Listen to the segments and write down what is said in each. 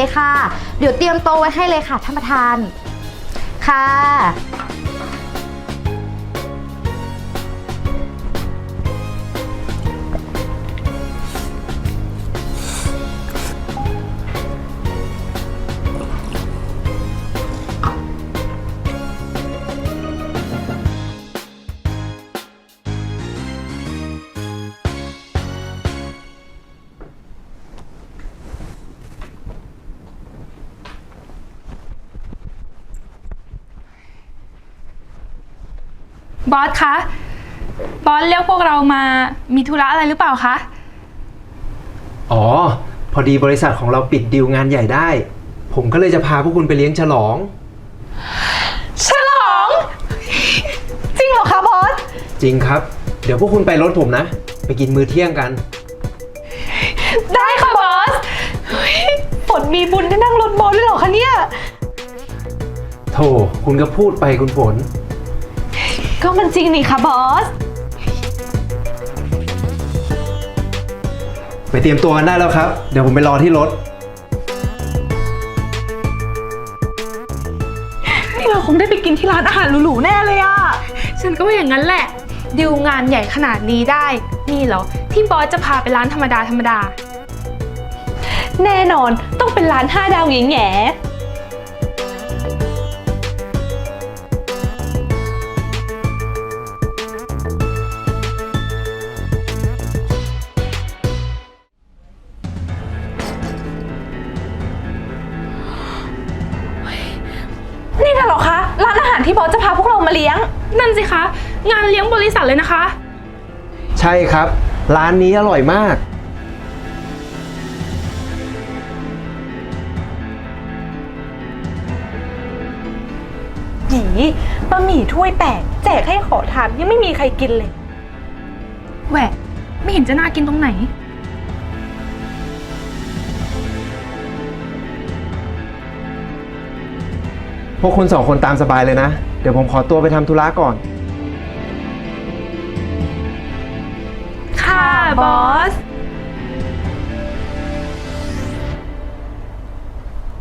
เลยค่ะ เดี๋ยวเตรียมโต๊ะไว้ให้เลยค่ะท่านประธาน ค่ะ บอสคะ บอสเรียกพวกเรามามีธุระอะไรหรือเปล่าคะ อ๋อ พอดีบริษัทของเราปิดดีลงานใหญ่ได้ ผมก็เลยจะพาพวกคุณไปเลี้ยงฉลอง ฉลอง จริงเหรอคะบอส จริงครับ เดี๋ยวพวกคุณไปรถผมนะ ไปกินมื้อเที่ยงกัน ได้ค่ะบอสฝนมีบุญได้นั่งรถบอสด้วยเหรอคะเนี่ย โธ่คุณก็พูดไปคุณฝน ก็มันจริงนี่ค่ะบอส ไปเตรียมตัวกันได้แล้วครับ เดี๋ยวผมไปรอที่รถ นี่เราคงได้ไปกินที่ร้านอาหารหรูๆแน่เลยอะฉันก็ว่าอย่างนั้นแหละดิวงานใหญ่ขนาดนี้ได้ นี่เหรอ ที่บอสจะพาไปร้านธรรมดาธรรมดา แน่นอนต้องเป็นร้านห้าดาวแง่แงานเลี้ยงบริษัทเลยนะคะ ใช่ครับ ร้านนี้อร่อยมาก หยีบะหมี่ถ้วยแตกแจกให้ขอทานยังไม่มีใครกินเลย แหวะ ไม่เห็นจะน่ากินตรงไหน พวกคุณสองคนตามสบายเลยนะ เดี๋ยวผมขอตัวไปทำธุระก่อน บอส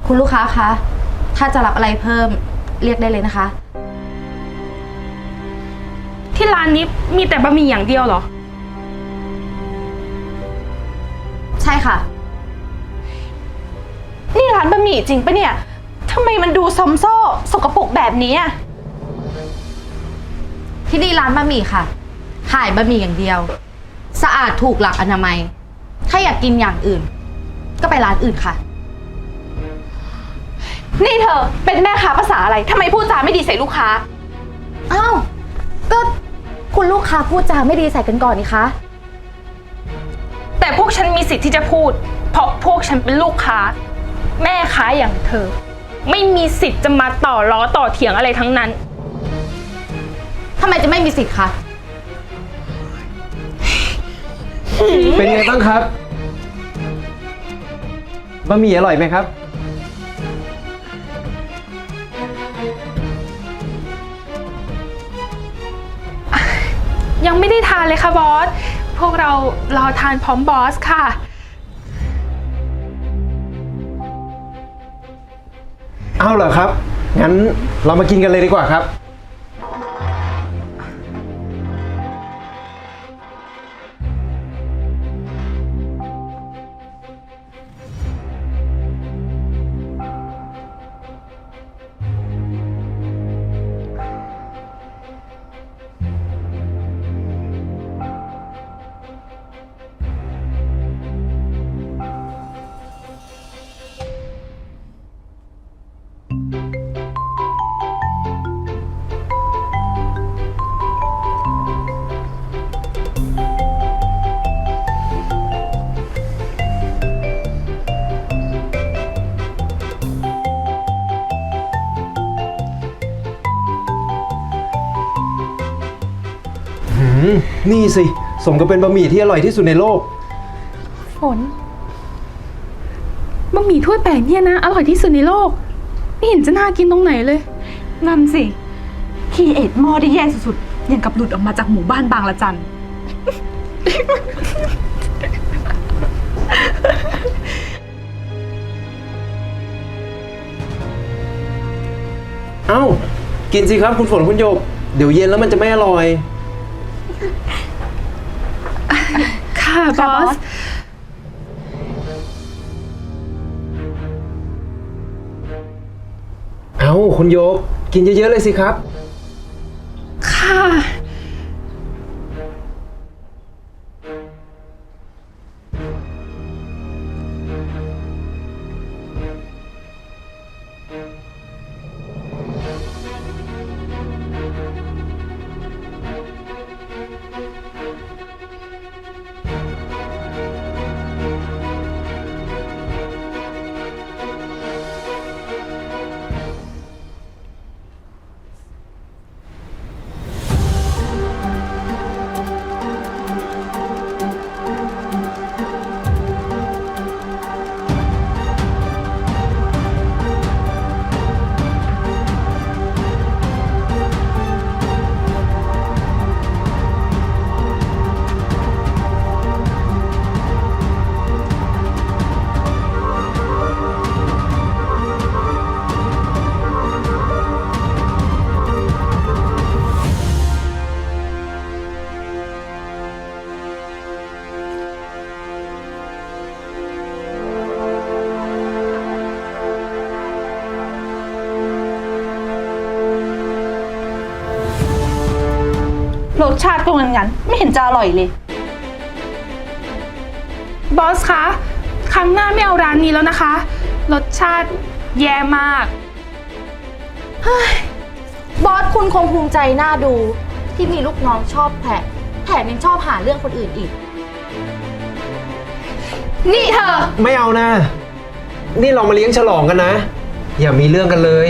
คุณลูกค้าคะ ถ้าจะรับอะไรเพิ่มเรียกได้เลยนะคะ ที่ร้านนี้มีแต่บะหมี่อย่างเดียวเหรอ ใช่ค่ะ นี่ร้านบะหมี่จริงปะเนี่ยทำไมมันดูซอมโซ่สกปรกแบบนี้อะที่นี่ร้านบะหมี่ค่ะ ขายบะหมี่อย่างเดียว สะอาดถูกหลักอนามัย ถ้าอยากกินอย่างอื่น ก็ไปร้านอื่นค่ะ นี่เธอเป็นแม่ค้าภาษาอะไรทำไมพูดจาไม่ดีใส่ลูกค้า อ้าวก็คุณลูกค้าพูดจาไม่ดีใส่กันก่อนนี่คะ แต่พวกฉันมีสิทธิ์ที่จะพูด เพราะพวกฉันเป็นลูกค้า แม่ค้าอย่างเธอ ไม่มีสิทธิ์จะมาต่อล้อต่อเถียงอะไรทั้งนั้น ทำไมจะไม่มีสิทธิ์คะ เป็นไงบ้างครับ บะหมี่อร่อยไหมครับ ยังไม่ได้ทานเลยค่ะบอส พวกเรารอทานพร้อมบอสค่ะ เอาเหรอครับ งั้นเรามากินกันเลยดีกว่าครับ มนี่สิ สมกับเป็นบะหมี่ที่อร่อยที่สุดในโลก ฝนบะหมี่ถ้วยแปลกเนี่ยนะ อร่อยที่สุดในโลก ไม่เห็นจะน่ากินตรงไหนเลย นั่นสิคีเอ็ดหม้อได้แย่สุดๆอย่างกับหลุดออกมาจากหมู่บ้านบางละจัน เอ้า กินสิครับคุณฝนคุณโยก เดี๋ยวเย็นแล้วมันจะไม่อร่อย ค่ะบอส เอ้าคุณโยก กินเยอะๆเลยสิครับ ค่ะ งั้นๆไม่เห็นจะอร่อยเลย บอสคะ ครั้งหน้าไม่เอาร้านนี้แล้วนะคะ รสชาติแย่มากบอสคุณคงภูมิใจน่าดู ที่มีลูกน้องชอบแผะแถมยังชอบหาเรื่องคนอื่นอีก นี่เธอ ไม่เอานะ นี่เรามาเลี้ยงฉลองกันนะ อย่ามีเรื่องกันเลย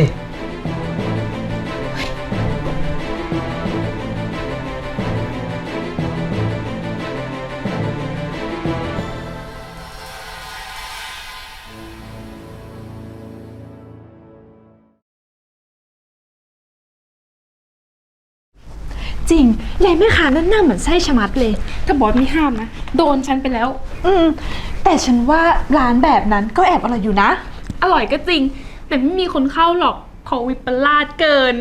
จริงยายแม่ค้านั่นหน้าเหมือนไส้ชะมัดเลย ถ้าบอสไม่ห้ามนะ โดนฉันไปแล้ว อืม แต่ฉันว่าร้านแบบนั้นก็แอบอร่อยอยู่นะ อร่อยก็จริง แต่ไม่มีคนเข้าหรอกเพอวิปลาดเกิน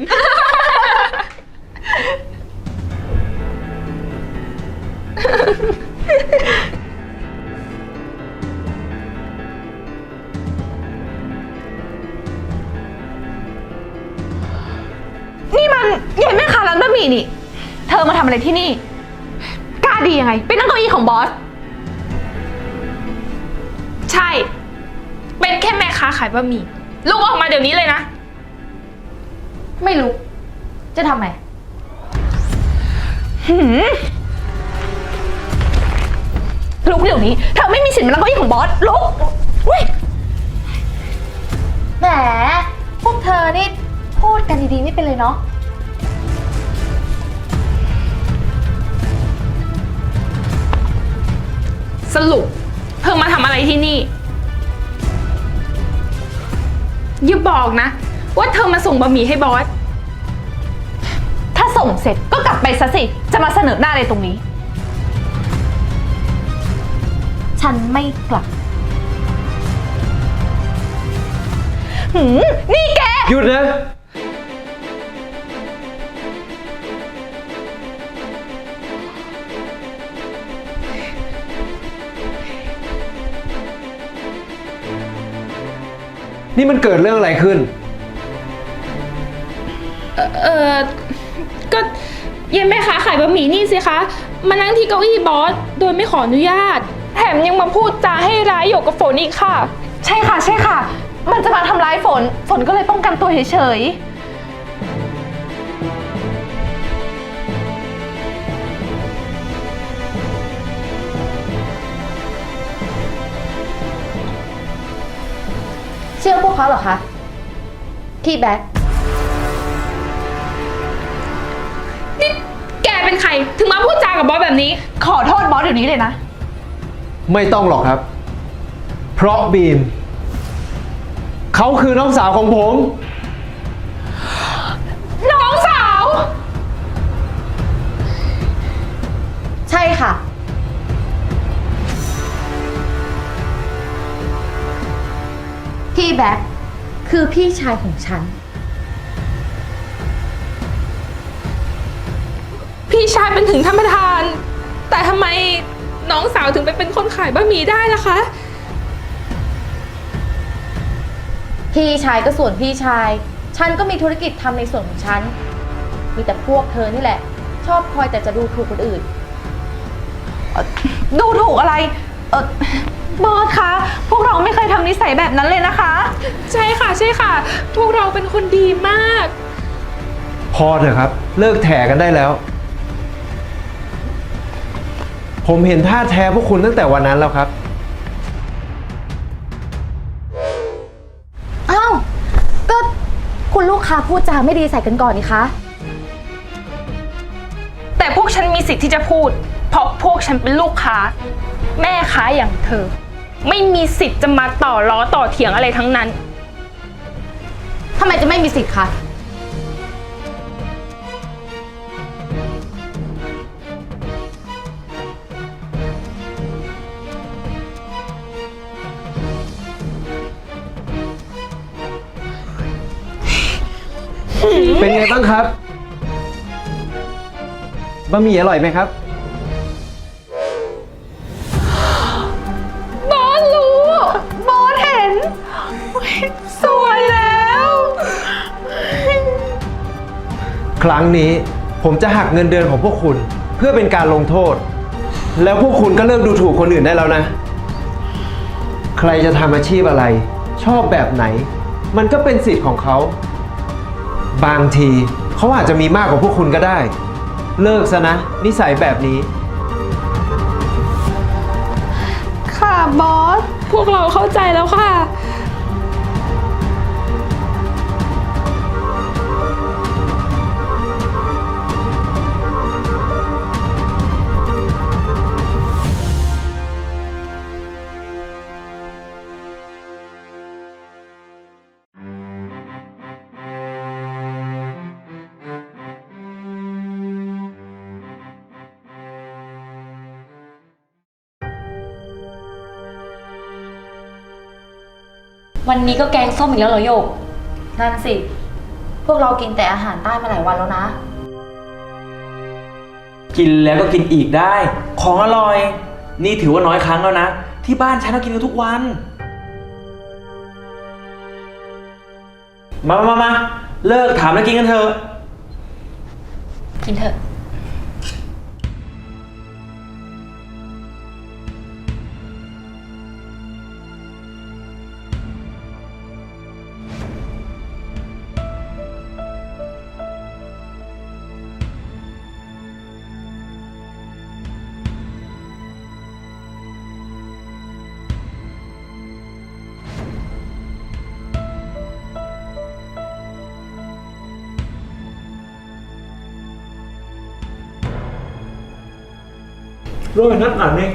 นี่มันยายแม่ค้าร้านบะหมี่นี่ เธอมาทำอะไรที่นี่ กล้าดียังไง เป็นนั่งเก้าอี้ของบอส ใช่ เป็นแค่แม่ค้าขายบะหมี่ลุกออกมาเดี๋ยวนี้เลยนะ ไม่รู้จะทำไมลุกเดี๋ยวนี้ เธอไม่มีสิทธิ์มานั่งเก้าอี้ของบอส ลุกเว้ย แหม พวกเธอนี่พูดกันดีๆ ไม่เป็นเลยเนาะ สรุปเธอมาทำอะไรที่นี่ อย่าบอกนะ ว่าเธอมาส่งบะหมี่ให้บอส ถ้าส่งเสร็จก็กลับไปซะสิ จะมาเสนอหน้าอะไรตรงนี้ ฉันไม่กลับ หืมนี่แก หยุดนะ นี่มันเกิดเรื่องอะไรขึ้นเออก็ยังแม่ค้าขายบะหมี่นี่สิคะ มานั่งที่เก้าอี้บอส โดยไม่ขออนุญาต แถมยังมาพูดจาให้ร้ายหยกกับฝนอีกค่ะ ใช่ค่ะ ใช่ค่ะ มันจะมาทำร้ายฝน ฝนก็เลยป้องกันตัวเฉย เชื่อพวกเขาเหรอคะ พี่แบ็คนี่แกเป็นใคร ถึงมาพูดจากับบอสแบบนี้ๆขอโทษบอสเดี๋ยวนี้เลยนะ ไม่ต้องหรอกครับ เพราะบีม เขาคือน้องสาวของผม น้องสาว ใช่ค่ะ พี่แบ็คคือพี่ชายของฉัน พี่ชายเป็นถึงท่านประธาน แต่ทำไมน้องสาวถึงไปเป็นคนขายบะหมี่ได้ล่ะคะ พี่ชายก็ส่วนพี่ชาย ฉันก็มีธุรกิจทำในส่วนของฉัน มีแต่พวกเธอนี่แหละ ชอบคอยแต่จะดูถูกคนอื่น ดูถูกอะไร เออ บอสคะ พวกเราไม่เคยทำนิสัยแบบนั้นเลยนะคะ ใช่ค่ะใช่ค่ะ พวกเราเป็นคนดีมาก พอเถอะครับ เลิกแถกันได้แล้ว ผมเห็นท่าแท้พวกคุณตั้งแต่วันนั้นแล้วครับ อ้าวก็คุณลูกค้าพูดจาไม่ดีใส่กันก่อนนี่คะ แต่พวกฉันมีสิทธิ์ที่จะพูด เพราะพวกฉันเป็นลูกค้า แม่ค้าอย่างเธอ ไม่มีสิทธิ์จะมาต่อล้อต่อเถียงอะไรทั้งนั้น ทำไมจะไม่มีสิทธิ์คะ เป็นไงบ้างครับบะหมี่อร่อยไหมครับบ รั้งนี้ผมจะหักเงินเดือนของพวกคุณ เพื่อเป็นการลงโทษ แล้วพวกคุณก็เลิกดูถูกคนอื่นได้แล้วนะ ใครจะทำอาชีพอะไร ชอบแบบไหน มันก็เป็นสิทธิ์ของเขา บางทีเขาอาจจะมีมากกว่าพวกคุณก็ได้ เลิกซะนะ นิสัยแบบนี้ ค่ะบอส พวกเราเข้าใจแล้วค่ะ วันนี้ก็แกงส้มอีกแล้วเหรอโยก นั่นสิ พวกเรากินแต่อาหารใต้มาหลายวันแล้วนะ กินแล้วก็กินอีกได้ ของอร่อย นี่ถือว่าน้อยครั้งแล้วนะ ที่บ้านฉันเรากินกันทุกวัน มามามามาเลิกถามแล้วกินกันเถอะ กินเถอะ โรยนักหนาเนี่ย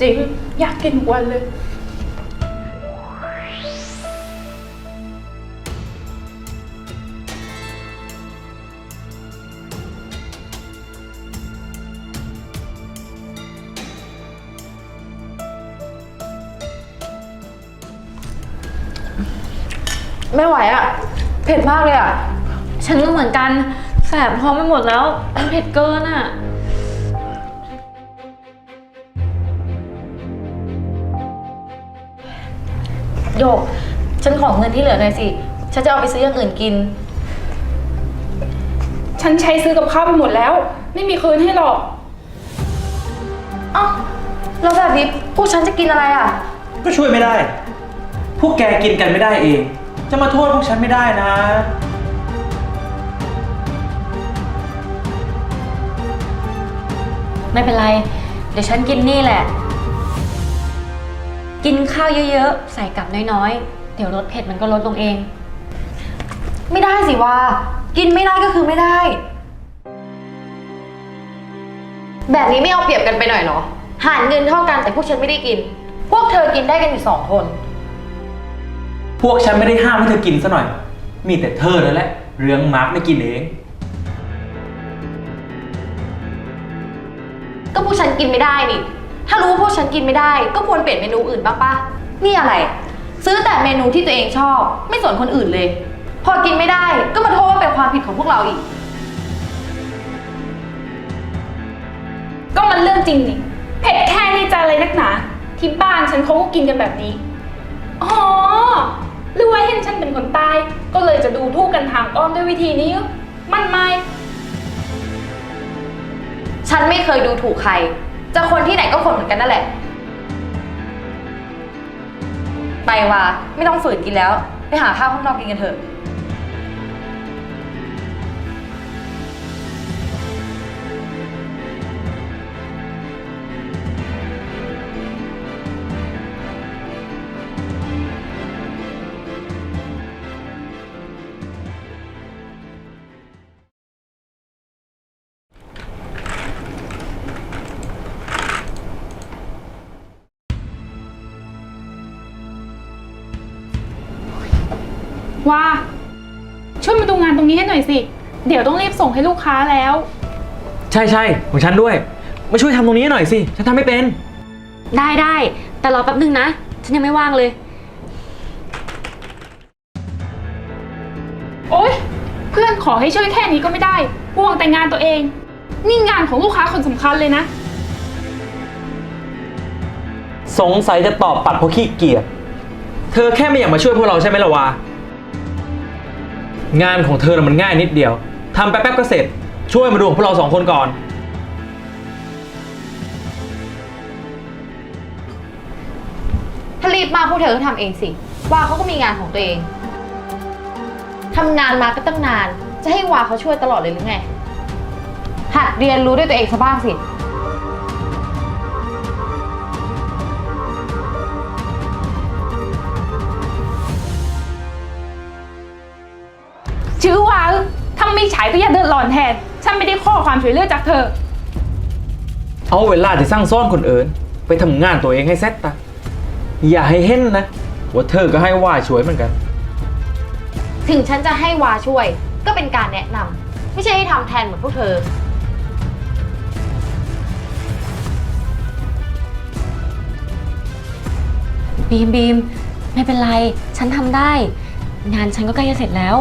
จริงอยากกินทุกวันเลย ไม่ไหวอะเผ็ดมากเลยอะฉันก็เหมือนกันแสบท้องไปหมดแล้ว มันเผ็ดเกินอะ โยก ฉันขอเงินที่เหลือหน่อยสิ ฉันจะเอาไปซื้ออย่างอื่นกิน ฉันใช้ซื้อกับข้าวไปหมดแล้ว ไม่มีคืนให้หรอก เอ้าแล้วแบบนี้พวกฉันจะกินอะไรอะก็ช่วยไม่ได้ พวกแกกินกันไม่ได้เอง จะมาโทษพวกฉันไม่ได้นะ ไม่เป็นไร เดี๋ยวฉันกินนี่แหละ กินข้าวเยอะๆ ใส่กลับน้อยๆ เดี๋ยวรสเผ็ดมันก็ลดลงเอง ไม่ได้สิว่า กินไม่ได้ก็คือไม่ได้ แบบนี้ไม่เอาเปรียบกันไปหน่อยเหรอ หารเงินเท่ากันแต่พวกฉันไม่ได้กิน พวกเธอกินได้กันอยู่สองคน พวกฉันไม่ได้ห้ามให้เธอกินซะหน่อย มีแต่เธอนั่นแหละ เรื่องมาร์กไม่กินเอง ก็พวกฉันกินไม่ได้นี่ ถ้ารู้ว่าพวกฉันกินไม่ได้ ก็ควรเปลี่ยนเมนูอื่นบ้างปะนี่อะไร ซื้อแต่เมนูที่ตัวเองชอบ ไม่สนคนอื่นเลย พอกินไม่ได้ก็มาโทษว่าเป็นความผิดของพวกเราอีก ก็มันเรื่องจริงนี่เผ็ดแค่นี้จะอะไรนักหนา ที่บ้านฉันเขาก็กินกันแบบนี้ อ๋อหรือว่าเห็นฉันเป็นคนใต้ก็เลยจะดูทูกกันทางอ้อมด้วยวิธีนี้ มันไม่ ฉันไม่เคยดูถูกใคร จะคนที่ไหนก็คนเหมือนกันนั่นแหละ ไปว่าไม่ต้องฝืนกินแล้ว ไปหาข้าวข้างนอกกินกันเถอะ อยสิ เดี๋ยวต้องรีบส่งให้ลูกค้าแล้ว ใช่ใช่ของฉันด้วย มาช่วยทำตรงนี้หน่อยสิ ฉันทำไม่เป็น ได้ได้ แต่รอแป๊บนึงนะ ฉันยังไม่ว่างเลย โอ๊ย เพื่อนขอให้ช่วยแค่นี้ก็ไม่ได้ห่วงแต่งานตัวเอง นี่งานของลูกค้าคนสำคัญเลยนะ สงสัยจะตอบปัดเพราะขี้เกียจ เธอแค่ไม่อยากมาช่วยพวกเราใช่ไหมล่ะวะ งานของเธอน่ะมันง่ายนิดเดียวทำแป๊บๆก็เสร็จ ช่วยมาดูของพวกเราสองคนก่อน ถ้ารีบมากพวกเธอก็ทำเองสิ ว่าเขาก็มีงานของตัวเอง ทำงานมาก็ตั้งนาน จะให้วาเขาช่วยตลอดเลยหรือไง หัดเรียนรู้ด้วยตัวเองซะบ้างสิ ชื่อว่าถ้าไม่ใช้ก็อย่าเดือดร้อนแทน ฉันไม่ได้ขอความช่วยเหลือจากเธอ เอาเวลาที่สร้างซ่อนคนอื่นไปทำงานตัวเองให้เซ็ตตะ อย่าให้เห็นนะ ว่าเธอก็ให้ว่าช่วยเหมือนกัน ถึงฉันจะให้วาช่วย ก็เป็นการแนะนำไม่ใช่ให้ทำแทนเหมือนพวกเธอ บีมบีมไม่เป็นไร ฉันทำได้ งานฉันก็ใกล้จะเสร็จแล้ว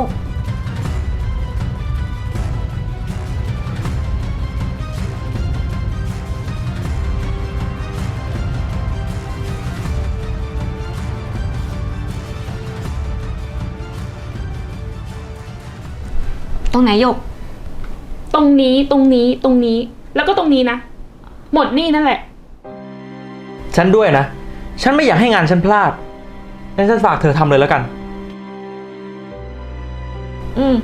รงไหนหยก ตรงนี้ตรงนี้ตรงนี้ แล้วก็ตรงนี้นะ หมดนี่นั่นแหละ ฉันด้วยนะ ฉันไม่อยากให้งานฉันพลาดงั้นฉันฝากเธอทำเลยแล้วกัน อืม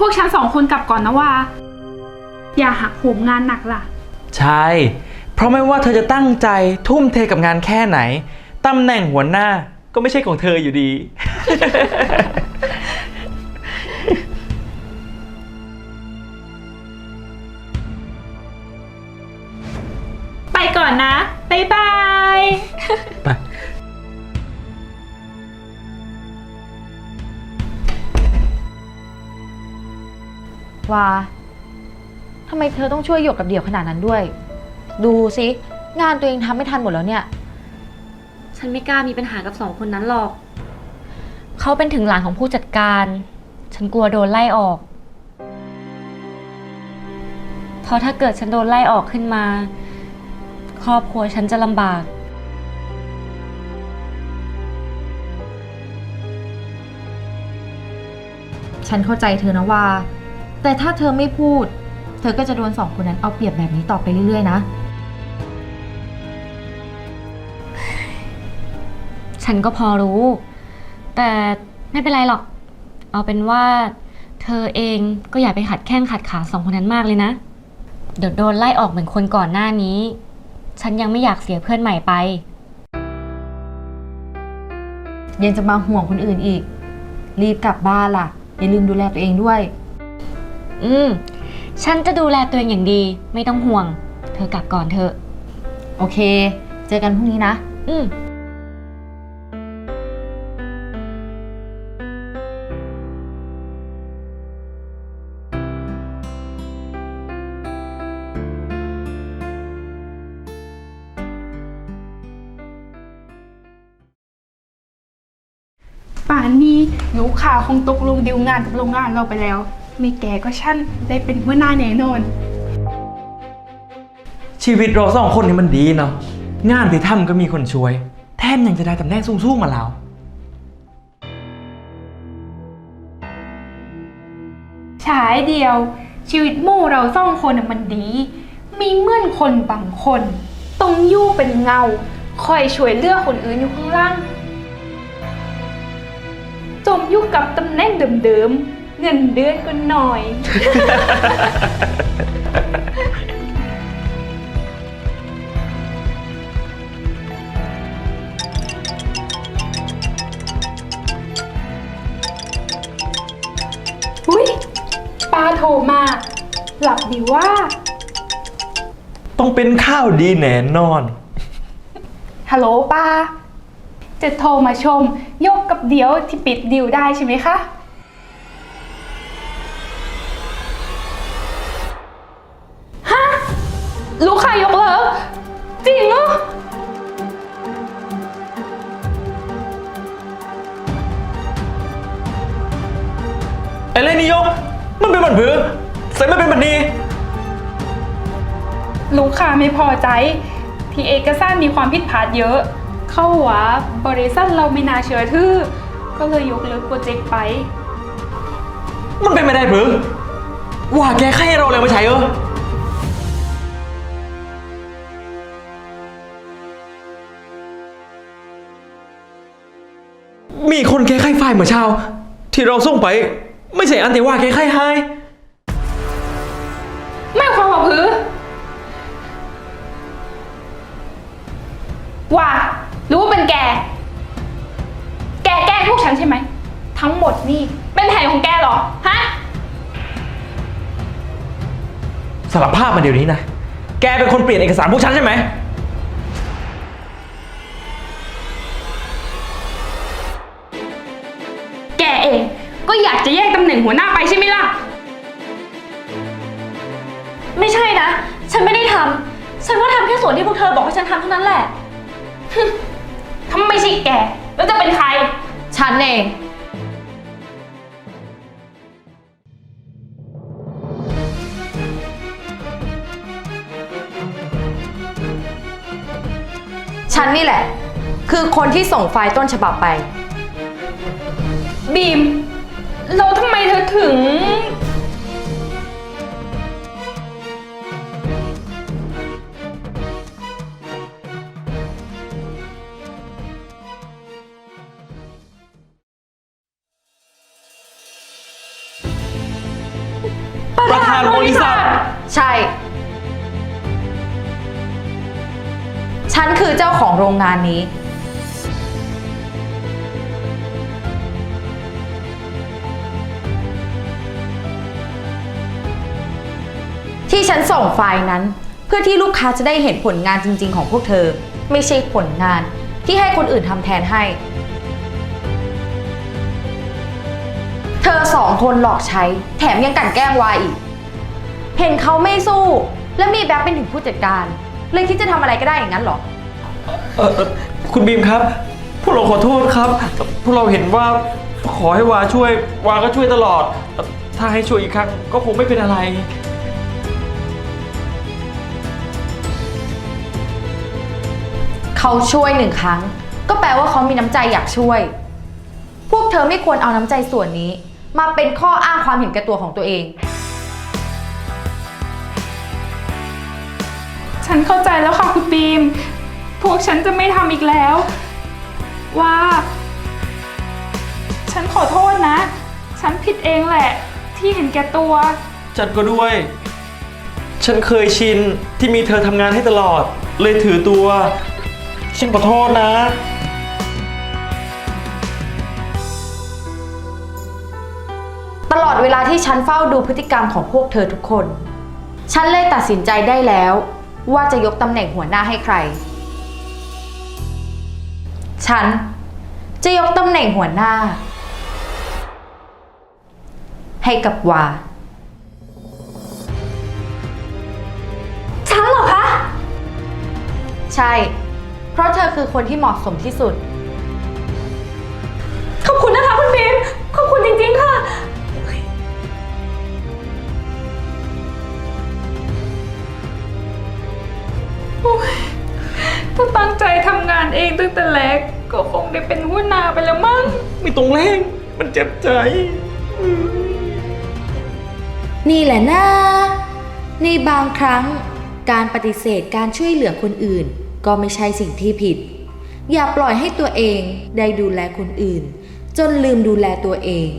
พวกฉันสองคนกลับก่อนนะว่า อย่าหักโหมงานหนักล่ะ ใช่ เพราะไม่ว่าเธอจะตั้งใจทุ่มเทกับงานแค่ไหนตำแหน่งหัวหน้าก็ไม่ใช่ของเธออยู่ดี ไปก่อนนะ บ๊ายบาย ไป ว่าทำไมเธอต้องช่วยหยกกับเดี่ยวขนาดนั้นด้วย ดูสิงานตัวเองทำไม่ทันหมดแล้วเนี่ย ฉันไม่กล้ามีปัญหากับสองคนนั้นหรอก เขาเป็นถึงหลานของผู้จัดการ ฉันกลัวโดนไล่ออก เพราะถ้าเกิดฉันโดนไล่ออกขึ้นมา ครอบครัวฉันจะลำบาก ฉันเข้าใจเธอนะว่า แต่ถ้าเธอไม่พูด เธอก็จะโดนสองคนนั้นเอาเปรียบแบบนี้ต่อไปเรื่อยๆนะ ฉันก็พอรู้ แต่ไม่เป็นไรหรอก เอาเป็นว่า เธอเองก็อย่าไปขัดแข้งขัดขาสองคนนั้นมากเลยนะ เดี๋ยวโดนไล่ออกเหมือนคนก่อนหน้านี้ ฉันยังไม่อยากเสียเพื่อนใหม่ไป ยังจะมาห่วงคนอื่นอีก รีบกลับบ้านล่ะ อย่าลืมดูแลตัวเองด้วย อืม ฉันจะดูแลตัวเองอย่างดีไม่ต้องห่วง เธอกลับก่อนเถอะ โอเค เจอกันพรุ่งนี้นะ อืม ป่านนี้ลูกค้าคงตกลงดิวงานกับโรงงานเราไปแล้ว ไม่แก่ก็ชั่นได้เป็นหัวหน้าแน่นอน ชีวิตเราสองคนนี่มันดีเนาะงานที่ทำก็มีคนช่วย แถมยังจะได้ตำแหน่งสูงๆมาแล้ว ฉายเดียว ชีวิตหมู่เราสองคนน่ะมันดี มีเหมื่อนคนบางคนต้องอยู่เป็นเงา คอยช่วยเหลือกคนอื่นอยู่ข้างล่าง จมอยู่กับตำแหน่งเดิมๆ เงินเดือนก็น้อย อุ้ยป้าโทรมา หลับดีว่า ต้องเป็นข้าวดีแน่นอน ฮัลโหลป้า จะโทรมาชม ยกกับเดียวที่ปิดดิวได้ใช่ไหมคะ มมันเป็นบันผือใส่ไม่เป็นบันนี้ลูกค้าไม่พอใจ ที่เอกสารมีความผิดพลาดเยอะ เข้าว่าบริษัทเราไม่น่าเชื่อถือก็เลยยกเลิกโปรเจกต์ไป มันเป็นไม่ได้ผือว่าแกใครให้เราเลยมาใช้เออมีคนแก้ไขไฟล์เมื่อเช้า ที่เราส่งไป ไม่ใช่อันที่ว่าแก้ไขให้ไม่ความว่าพือว่ารู้ว่าเป็นแก แกแกล้งพวกฉันใช่ไหม ทั้งหมดนี่ เป็นแผนของแกเหรอ ฮะ สารภาพมาเดี๋ยวนี้นะ แกเป็นคนเปลี่ยนเอกสารพวกฉันใช่ไหม หน่งหัวหน้าไปใช่ไหมล่ะ ไม่ใช่นะ ฉันไม่ได้ทำฉันก็ทำแค่ส่วนที่พวกเธอบอกให้ฉันทำเท่านั้นแหละ ถ้าไม่ใช่แก แล้วจะเป็นใคร ฉันเอง ฉันนี่แหละ คือคนที่ส่งไฟล์ต้นฉบับไป บีม เราทำไมเธอถึง ประธานบริษัท ใช่ ฉันคือเจ้าของโรงงานนี้ ที่ฉันส่งไฟล์นั้น เพื่อที่ลูกค้าจะได้เห็นผลงานจริง ๆ ของพวกเธอ ไม่ใช่ผลงานที่ให้คนอื่นทำแทนให้ เธอสองคนหลอกใช้ แถมยังกลั่นแกล้งวายอีก เห็นเขาไม่สู้ และมีแบ็คเป็นถึงผู้จัดการ เลยคิดจะทำอะไรก็ได้อย่างนั้นเหรอ เออเอ่อคุณบีมครับ พวกเราขอโทษครับ พวกเราเห็นว่าขอให้วาช่วย วาก็ช่วยตลอด ถ้าให้ช่วยอีกครั้งก็คงไม่เป็นอะไร เขาช่วยหนึ่งครั้ง ก็แปลว่าเขามีน้ำใจอยากช่วย พวกเธอไม่ควรเอาน้ำใจส่วนนี้ มาเป็นข้ออ้างความเห็นแก่ตัวของตัวเอง ฉันเข้าใจแล้วค่ะคุณบีม พวกฉันจะไม่ทำอีกแล้ว ว่า ฉันขอโทษนะ ฉันผิดเองแหละ ที่เห็นแก่ตัวฉันก็ด้วย ฉันเคยชินที่มีเธอทำงานให้ตลอด เลยถือตัว ฉันขอโทษนะ ตลอดเวลาที่ฉันเฝ้าดูพฤติกรรมของพวกเธอทุกคน ฉันเลยตัดสินใจได้แล้ว ว่าจะยกตำแหน่งหัวหน้าให้ใคร ฉันจะยกตำแหน่งหัวหน้า ให้กับวา ฉันเหรอคะ ใช่ เพราะเธอคือคนที่เหมาะสมที่สุด ขอบคุณนะคะคุณบีมขอบคุณจริงๆค่ะถ้าตั้งใจทำงานเองตั้งแต่แรกก็คงได้เป็นหัวหน้าไปแล้วมั้ง ไม่ตรงแรงมันเจ็บใจ นี่แหละนะ ในบางครั้งการปฏิเสธการช่วยเหลือคนอื่น ก็ไม่ใช่สิ่งที่ผิด อย่าปล่อยให้ตัวเองได้ดูแลคนอื่น จนลืมดูแลตัวเอง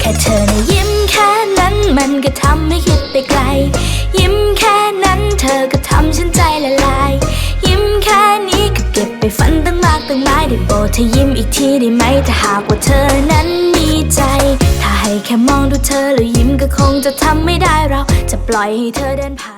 แค่เธอนะยิ้มแค่นั้นมันก็ทำให้คิดไปไกล ยิ้มแค่นั้นเธอก็ทำฉันใจละลาย ฝันตั้งมากตั้งหลายได้โบเธอยิ้มอีกทีได้ไหมถ้าหากว่าเธอนั้นมีใจ ถ้าให้แค่มองดูเธอแล้วยิ้มก็คงจะทำไม่ได้เราจะปล่อยให้เธอเดินผ่าน